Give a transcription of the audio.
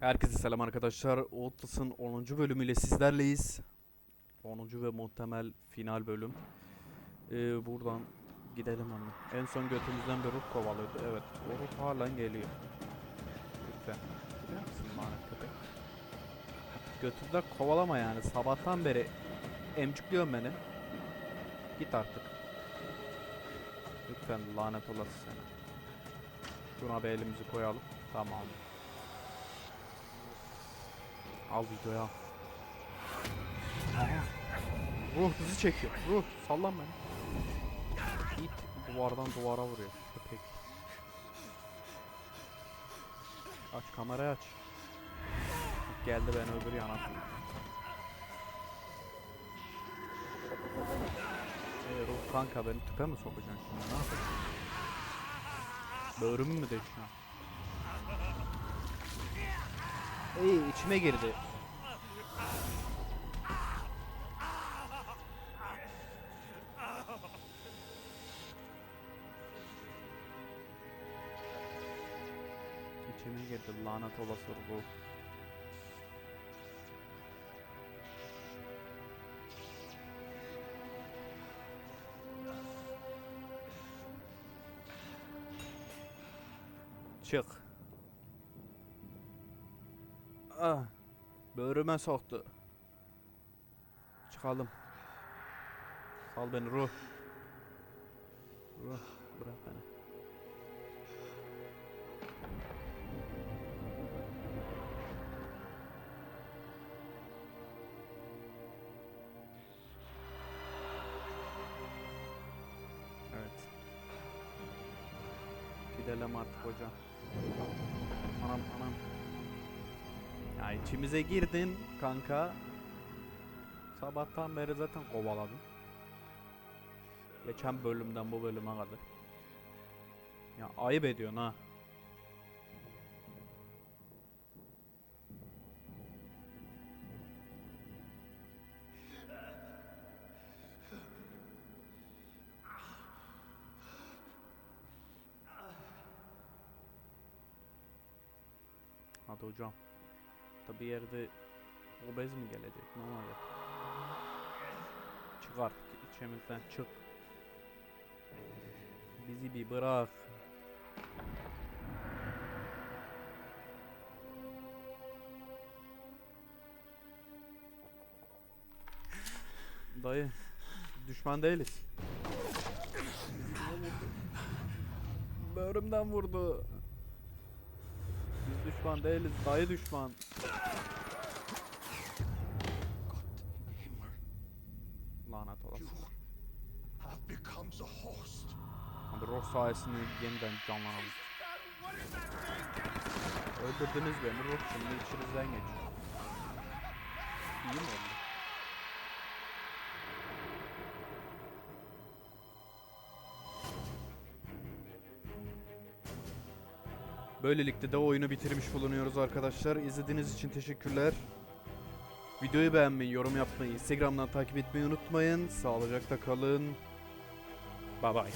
Herkese selam arkadaşlar. Outlast'ın 10. bölümüyle sizlerleyiz. 10. ve muhtemel final bölüm. Ee, buradan gidelim hemen. En son götümüzden bir ruh kovalıyordu. Evet, o ruh halen geliyor. Lütfen. Gider misin lanet köpek? Götümden kovalama yani. Sabahtan beri emcikliyorsun beni. Git artık. Lütfen lanet olası seni. Şuna bir elimizi koyalım. Tamam. Al videoyu al. Ruh bizi çekiyor. Ruh sallan beni. Git duvardan duvara vuruyor. Köpek. Aç kamerayı aç. Geldi ben öbür yana. Ee, ruh kanka beni tüpe mi sokacaksın şimdi ne yapacaksın? Böğrümü mü deşiyorsun? İyi içime girdi. İçime girdi lanet olası bu. Çık. Ah, böğrüme soktu. Çıkalım. Sal beni ruh. Ruh, bırak beni. Evet. Gidelim artık hocam. Anam anam. Ya içimize girdin kanka. Sabahtan beri zaten kovaladım. Geçen bölümden bu bölüme kadar. Ya ayıp ediyorsun ha. Hadi hocam. Tabi yerde obez mi gelecek? Ne olacak? Çık artık içimizden çık. Bizi bir bırak. Dayı, düşman değiliz. Böğrümden vurdu. Biz düşman değiliz, dayı düşman. Lanet olası. Hadi ruh sayesinde yeniden canlanalım. Öldürdünüz beni ruh şimdi içinizden geçiyor. İyi mi oldu? Böylelikle de oyunu bitirmiş bulunuyoruz arkadaşlar. İzlediğiniz için teşekkürler. Videoyu beğenmeyi, yorum yapmayı, Instagram'dan takip etmeyi unutmayın. Sağlıcakla kalın. Bye bye.